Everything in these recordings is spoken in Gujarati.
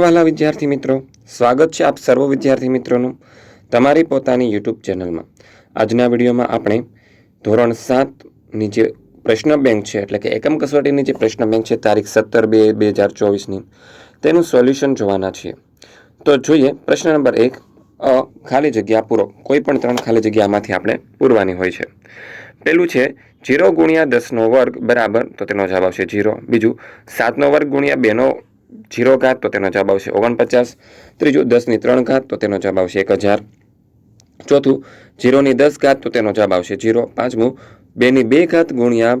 વહાલા વિદ્યાર્થી મિત્રો, સ્વાગત છે આપ સર્વ વિદ્યાર્થી મિત્રોનું તમારી પોતાની યુટ્યુબ ચેનલમાં. આજના વિડીયોમાં આપણે ધોરણ સાતની જે પ્રશ્ન બેંક છે, એટલે કે એકમ કસોટીની જે પ્રશ્ન બેંક છે, તારીખ સત્તર બે બે હજાર ચોવીસની, તેનું સોલ્યુશન જોવાના છીએ. તો જોઈએ, પ્રશ્ન નંબર એક ખાલી જગ્યા પૂરો, કોઈ પણ ત્રણ ખાલી જગ્યામાંથી આપણે પૂરવાની હોય છે. પેલું છે, જીરો ગુણ્યા દસનો વર્ગ બરાબર, તો તેનો જવાબ આવશે જીરો. બીજું, સાતનો વર્ગ ગુણ્યા બેનો જીરો ઘાત, તો તેનો જવાબ આવશે ઓગણપચાસ. ત્રીજું, દસની ત્રણ ઘાત, તો તેનો જવાબ આવશે એક હજાર. ચોથું, જીરોની દસ ઘાત, તો તેનો જવાબ આવશે જીરો. પાંચમું, બેની બે ઘાત ગુણ્યા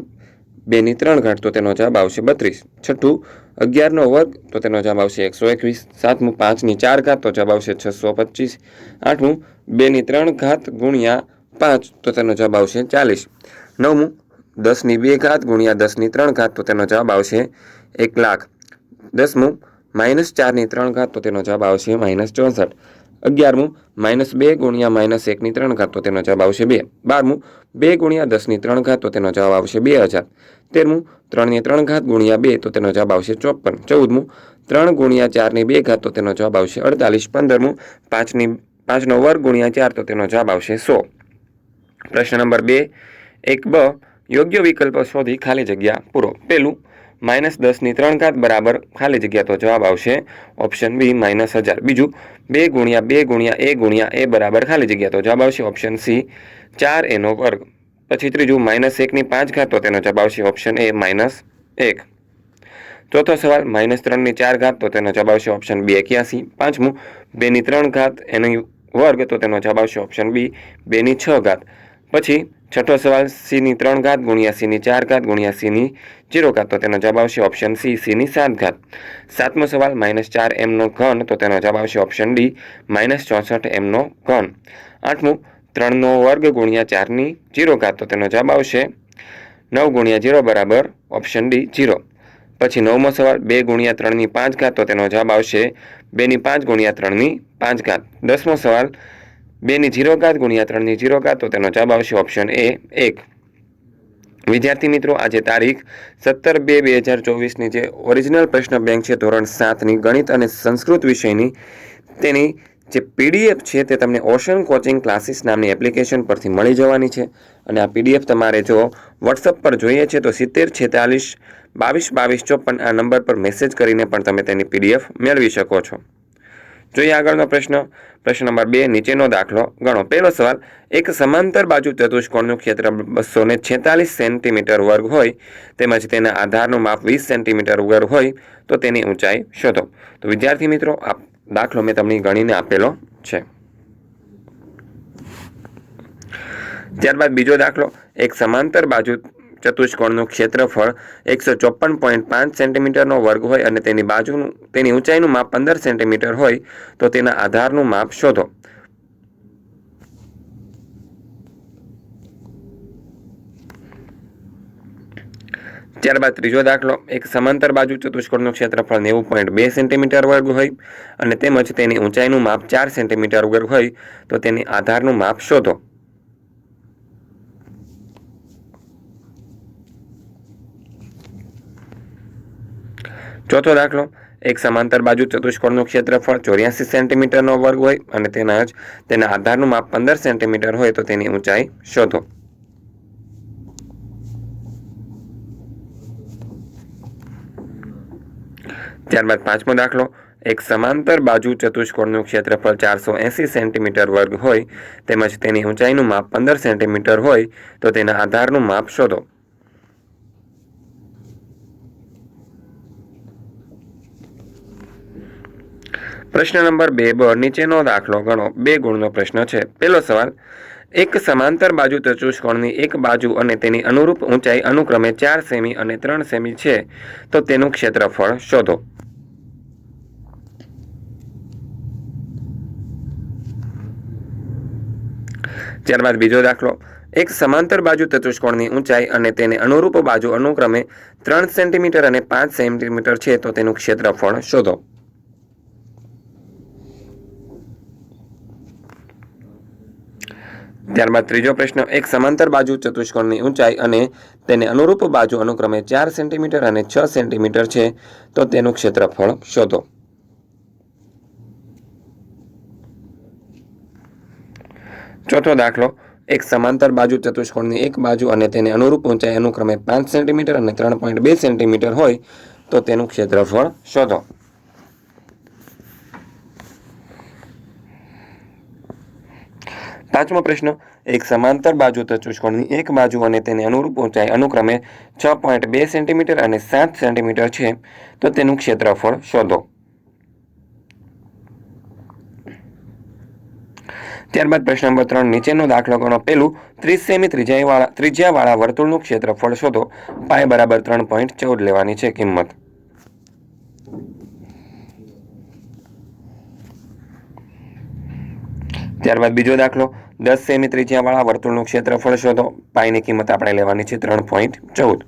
બેની ત્રણ ઘાત, તો તેનો જવાબ આવશે બત્રીસ. છઠ્ઠું, અગિયારનો વર્ગ, તો તેનો જવાબ આવશે એકસો એકવીસ. સાતમું, પાંચની ચાર ઘાત, તો જવાબ આવશે છસો પચીસ. આઠમું, બેની ત્રણ ઘાત ગુણ્યા પાંચ, તો તેનો જવાબ આવશે ચાલીસ. નવમું, દસની બે ઘાત ગુણ્યા દસની ત્રણ ઘાત, તો તેનો જવાબ આવશે એક લાખ. દસમું માઇનસ ચારની ત્રણ ઘાત તો તેનો જવાબ આવશે માઇનસ ચોસઠ. અગિયારમું માઇનસ બે ગુણ્યા માઇનસ એકની ત્રણ ઘાત તો તેનો જવાબ આવશે બે. બારમું, બે ગુણ્યા દસની ત્રણ ઘાત તો તેનો જવાબ આવશે બે હજાર. તેરમું, ત્રણની ત્રણ ઘાત ગુણ્યા બે તો તેનો જવાબ આવશે ચોપન. ચૌદમું, ત્રણ ગુણ્યા ચારની બે ઘાત તો તેનો જવાબ આવશે અડતાલીસ. પંદરમું, પાંચની, પાંચનો વર્ગ ગુણ્યા ચાર તો તેનો જવાબ આવશે સો. પ્રશ્ન નંબર બે, એક બ યોગ્ય વિકલ્પ શોધી ખાલી જગ્યા પૂરો. પેલું માઇનસ દસની ત્રણ ઘાત બરાબર ખાલી જગ્યા તો જવાબ આવશે ઓપ્શન બી માઇનસ હજાર. બીજું, બે ગુણ્યા બે ગુણ્યા એ ગુણ્યા એ બરાબર ખાલી જગ્યા તો જવાબ આવશે ઓપ્શન સી ચાર એનો વર્ગ. પછી ત્રીજું, માઇનસ એકની પાંચ ઘાત તો તેનો જવાબ આવશે ઓપ્શન એ માઇનસ એક. ચોથો સવાલ, માઇનસ ત્રણની ચાર ઘાત તો તેનો જવાબ આવશે ઓપ્શન બી એક્યાસી. પાંચમું, બેની ત્રણ ઘાત એનો વર્ગ તો તેનો જવાબ આવશે ઓપ્શન બી બેની છ ઘાત. પછી છઠ્ઠો સવાલ સીની ત્રણ ઘાત ગુણ્યા સીની ચાર ઘાત ગુણ્યા સીની જીરો ઘાત. તો તેનો જવાબ આવશે ઓપ્શન સી સીની સાત ઘાત. સાતમો સવાલ માઇનસ ચાર એમનો ઘન, તો તેનો જવાબ આવશે ઓપ્શન ડી માઇનસ ચોસઠ એમનો ઘન. આઠમું ત્રણનો વર્ગ ગુણ્યા ચારની જીરો ઘાત, તો તેનો જવાબ આવશે નવ ગુણ્યા જીરો બરાબર ઓપ્શન ડી જીરો. પછી નવમો સવાલ, બે ગુણ્યા ત્રણની પાંચ ઘાત, તો તેનો જવાબ આવશે બેની પાંચ ગુણ્યા ત્રણની પાંચ ઘાત. દસમો સવાલ બેની જીરો ઘાત ગુણ્યા ત્રણની જીરો ઘાત, તો તેનો જવાબ આવશે ઓપ્શન એ એક. વિદ્યાર્થી મિત્રો, આજે તારીખ સત્તર બે બે હજાર ચોવીસની જે ઓરિજિનલ પ્રશ્ન બેંક છે, ધોરણ સાતની ગણિત અને સંસ્કૃત વિષયની, તેની જે પીડીએફ છે, તે તમને ઓશન કોચિંગ ક્લાસીસ નામની એપ્લિકેશન પરથી મળી જવાની છે. અને આ પીડીએફ તમારે જો વોટ્સઅપ પર જોઈએ છે, તો સિત્તેર છેતાલીસ બાવીસ બાવીસ ચોપન આ નંબર પર મેસેજ કરીને પણ તમે તેની પીડીએફ મેળવી શકો છો. જોઈએ આગળનો પ્રશ્ન. પ્રશ્ન નંબર બે, નીચેનો દાખલો. ગણો. પહેલો સવાલ, એક સમાંતર બાજુ ચતુષ્કોણનું ક્ષેત્ર બસો ને છેતાલીસ સેન્ટીમીટર વર્ગ હોય તેમજ તેના આધારનું માપ વીસ સેન્ટીમીટર વર્ગ હોય તો તેની ઊંચાઈ શોધો. તો વિદ્યાર્થી મિત્રો, આ દાખલો મેં તમને ગણીને આપેલો છે. ત્યારબાદ બીજો દાખલો, એક સમાંતર બાજુ ચતુષ્કોણનું ક્ષેત્રફળ એકસો ચોપન પોઈન્ટ પાંચ સેન્ટીમીટરનો વર્ગ હોય અને તેની બાજુનું, તેની ઊંચાઈનું માપ પંદર સેન્ટીમીટર હોય, તો તેના આધારનું માપ શોધો. ત્યારબાદ ત્રીજો દાખલો, એક સમાંતર બાજુ ચતુષ્કોણનું ક્ષેત્રફળ નેવું પોઈન્ટ બે સેન્ટીમીટર વર્ગ હોય અને તેમજ તેની ઊંચાઈનું માપ ચાર સેન્ટીમીટર વર્ગ હોય, તો તેની આધારનું માપ શોધો. ચોથો દાખલો, એક સમાંતર બાજુ ચતુષ્કોણનું ક્ષેત્રફળ ચોર્યાસી સેન્ટીમીટરનો વર્ગ હોય અને તેના જ, તેના આધારનું માપ પંદર સેન્ટીમીટર હોય તો તેની ઊંચાઈ શોધો. ત્યારબાદ પાંચમો દાખલો, એક સમાંતર બાજુ ચતુષ્કોણનું ક્ષેત્રફળ ચારસો એંસી સેન્ટીમીટર વર્ગ હોય, તેમજ તેની ઊંચાઈનું માપ પંદર સેન્ટીમીટર હોય, તો તેના આધારનું માપ શોધો. પ્રશ્ન નંબર બે બ નીચેનો દાખલો ગણો. બે ગુણનો પ્રશ્ન છે. પહેલો સવાલ, એક સમાંતર બાજુ ચતુષ્કોણની એક બાજુ અને તેની અનુરૂપ ઊંચાઈ અનુક્રમે ચાર સેમી અને ત્રણ સેમી છે, તો તેનું ક્ષેત્રફળ શોધો. ત્યારબાદ બીજો દાખલો, એક સમાંતર બાજુ ચતુષ્કોણની ઊંચાઈ અને તેને અનુરૂપ બાજુ અનુક્રમે ત્રણ સેન્ટીમીટર અને પાંચ સેન્ટીમીટર છે, તો તેનું ક્ષેત્રફળ શોધો. ત્યારબાદ ત્રીજો પ્રશ્ન, એક સમાંતર બાજુ ચતુષ્કોણની ઊંચાઈ અને તેને અનુરૂપ બાજુ અનુક્રમે ચાર સેન્ટીમીટર અને છ સેન્ટીમીટર છે, તો તેનું ક્ષેત્રફળ શોધો. ચોથો દાખલો, એક સમાંતર બાજુ ચતુષ્કોણની એક બાજુ અને તેને અનુરૂપ ઊંચાઈ અનુક્રમે પાંચ સેન્ટીમીટર અને ત્રણ પોઈન્ટ બે સેન્ટીમીટર હોય, તો તેનું ક્ષેત્રફળ શોધો. પાંચમો પ્રશ્ન, એક સમાંતર બાજુ ચતુષ્કોણની એક બાજુ અને તેને અનુરૂપ ઊંચાઈ અનુક્રમે છ પોઈન્ટ બે સેન્ટીમીટર અને સાત સેન્ટીમીટર છે, તો તેનું ક્ષેત્રફળ શોધો. ત્યારબાદ પ્રશ્ન નંબર ત્રણ, નીચેનો દાખલો ગણો. પેલું ત્રીસ સેમી ત્રિજ્યાવાળા ત્રિજ્યાવાળા વર્તુળનું ક્ષેત્રફળ શોધો. પાય બરાબર ત્રણ પોઈન્ટ ચૌદ લેવાની છે કિંમત. ત્યારબાદ બીજો દાખલો, દસ સેમી ત્રિજ્યાવાળા વર્તુળનું ક્ષેત્રફળ શોધો. પાયની કિંમત આપણે લેવાની છે ત્રણ પોઈન્ટ ચૌદ.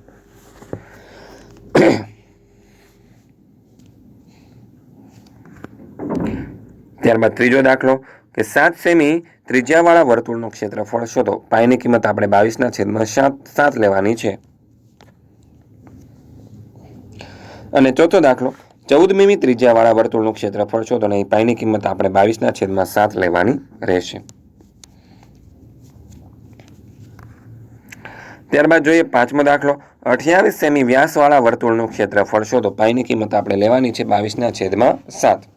ત્યારબાદ ત્રીજો દાખલો, કે સાત સેમી ત્રિજ્યાવાળા વર્તુળનું ક્ષેત્રફળ શોધો. પાઈની કિંમત આપણે બાવીસના છેદમાં સાત સાત લેવાની છે. અને ચોથો દાખલો ચૌદ મીમી ત્રિજ્યાવાળા વર્તુળનું ક્ષેત્રફળ શોધો અને પાયની કિંમત આપણે બાવીસના છેદમાં સાત લેવાની રહેશે. ત્યારબાદ જોઈએ પાંચમો દાખલો. અઠ્યાવીસ સેમી વ્યાસવાળા વર્તુળનું ક્ષેત્રફળ શોધો. પાઈની કિંમત આપણે લેવાની છે બાવીસના છેદમાં સાત.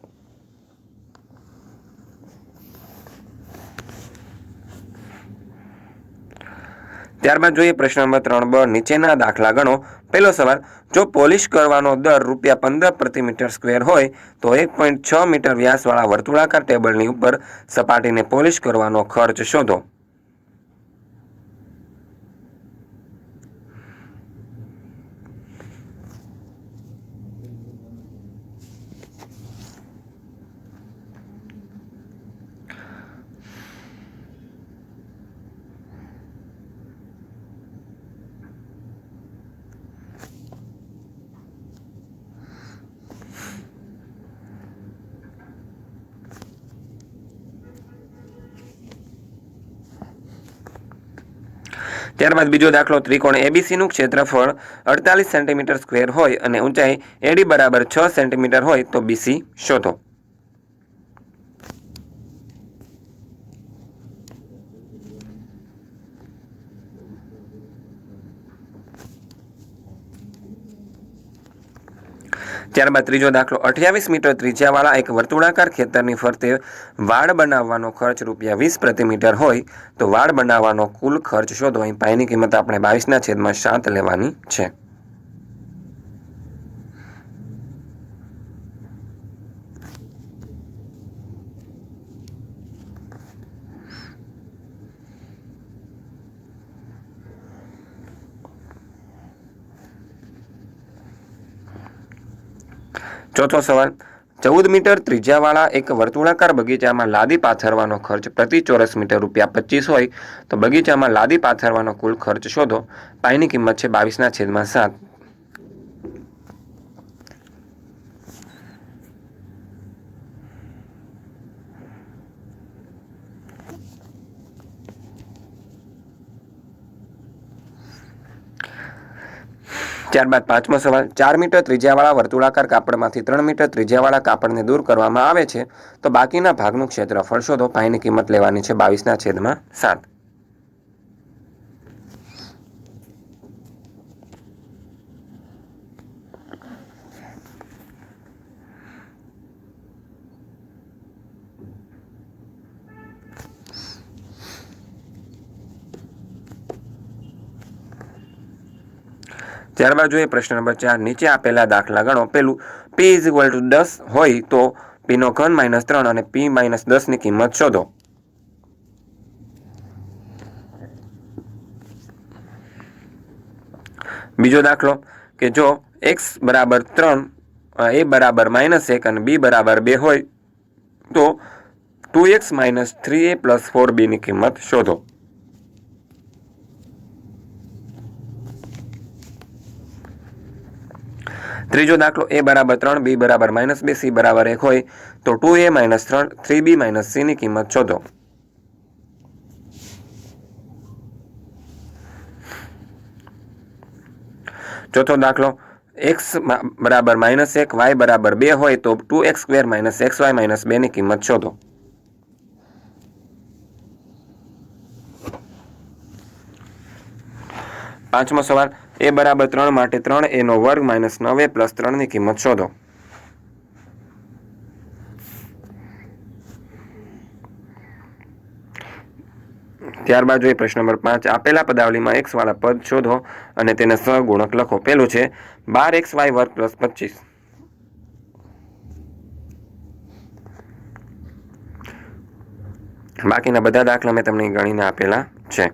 ત્યારબાદ જોઈએ પ્રશ્ન નંબર ત્રણ. બ. નીચેના દાખલા ગણો. પહેલો સવાલ, જો પોલિશ કરવાનો દર રૂપિયા પંદર પ્રતિ મીટર સ્ક્વેર હોય, તો એક પોઈન્ટ છ મીટર વ્યાસવાળા વર્તુળાકાર ટેબલની ઉપર સપાટીને પોલિશ કરવાનો ખર્ચ શોધો. ત્યારબાદ બીજો દાખલો ત્રિકોણ એબીસીનું ક્ષેત્રફળ અડતાલીસ સેન્ટીમીટર સ્ક્વેર હોય અને ઊંચાઈ એડી બરાબર છ સેન્ટીમીટર હોય તો બીસી શોધો. ત્યારબાદ ત્રીજો દાખલો, અઠ્યાવીસ મીટર ત્રિજ્યાવાળા એક વર્તુળાકાર ખેતરની ફરતે વાડ બનાવવાનો ખર્ચ રૂપિયા વીસ પ્રતિ મીટર હોય તો વાડ બનાવવાનો કુલ ખર્ચ શોધો. અહીં પાયની કિંમત આપણે બાવીસના છેદમાં સાત લેવાની છે. ચોથો સવાલ, ચૌદ મીટર ત્રિજ્યાવાળા એક વર્તુળાકાર બગીચામાં લાદી પાથરવાનો ખર્ચ પ્રતિ ચોરસ મીટર રૂપિયા પચીસ હોય, તો બગીચામાં લાદી પાથરવાનો કુલ ખર્ચ શોધો પાણીની કિંમત છે બાવીસના છેદમાં સાત. ત્યારબાદ પાંચમો સવાલ, ચાર મીટર ત્રિજ્યાવાળા વર્તુળાકાર કાપડમાંથી ત્રણ મીટર ત્રિજ્યાવાળા કાપડને દૂર કરવામાં આવે છે, તો બાકીના ભાગનું ક્ષેત્રફળ શોધો પાઈની કિંમત લેવાની છે બાવીસના છેદમાં સાત. ત્યારબાદ જોઈએ પ્રશ્ન નંબર ચાર, નીચે આપેલા દાખલા ગણો. પેલું પી ઇઝ ઇક્વલ ટુ દસ હોય તો પીનો ઘન માઇનસ ત્રણ અને પી માઇનસ દસની કિંમત શોધો. બીજો દાખલો, કે જો એક્સ બરાબર ત્રણ એ બરાબર માઇનસ એક અને બી બરાબર બે હોય તો two x minus three a plus four બીની કિંમત શોધો. ત્રીજો દાખલો એ બરાબર ત્રણ, બી બરાબર માઇનસ બે, સી બરાબર એક હોય તો ટુ એ માઇનસ ત્રણ, થ્રી બી માઇનસ સીની કિંમત શોધો. ચોથો દાખલો, એક્સ બરાબર માઇનસ એક, વાય બરાબર બે હોય તો two x square minus x y minus બેની કિંમત શોધો. પાંચમો સવાલ, એ બરાબર ત્રણ માટે ત્રણ એનો વર્ગ માઇનસ નવ પ્લસ ત્રણની કિંમત શોધો. ત્યારબાદ જોઈએ પ્રશ્ન નંબર પાંચ, આપેલા પદાવલીમાં એક્સ વાળા પદ શોધો અને તેને સહગુણક લખો. પેલું છે, બાર એક્સ વાય વર્ગ પ્લસ પચીસ. બાકીના બધા દાખલા મેં તમને ગણીને આપેલા છે.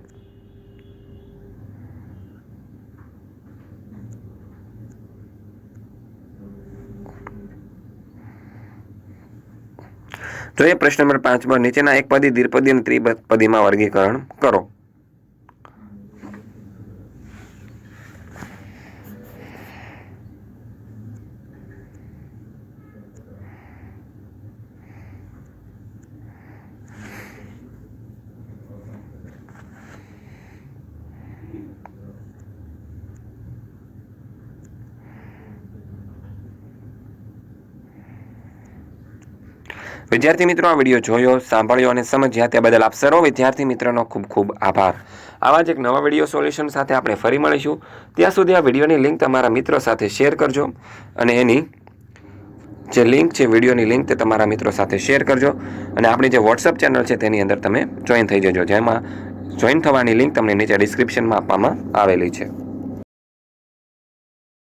જોઈએ પ્રશ્ન નંબર પાંચમાં નીચેના એક પદી દ્વિપદી અને ત્રિપદીમાં વર્ગીકરણ કરો. વિદ્યાર્થી મિત્રો, આ વીડિયો જોયો, સાંભળ્યો અને સમજ્યા તે બદલ આપ સર્વ વિદ્યાર્થી મિત્રોનો ખૂબ ખૂબ આભાર. આવા જ એક નવા વીડિયો સોલ્યુશન સાથે આપણે ફરી મળીશું. ત્યાં સુધી આ વિડીયોની લિંક તમારા મિત્રો સાથે શેર કરજો અને એની જે લિંક છે, વિડીયોની લિંક તે તમારા મિત્રો સાથે શેર કરજો અને આપણી જે વોટ્સઅપ ચેનલ છે તેની અંદર તમે જોઈન થઈ જજો. જેમાં જોઈન થવાની લિંક તમને નીચે ડિસ્ક્રિપ્શનમાં આપવામાં આવેલી છે.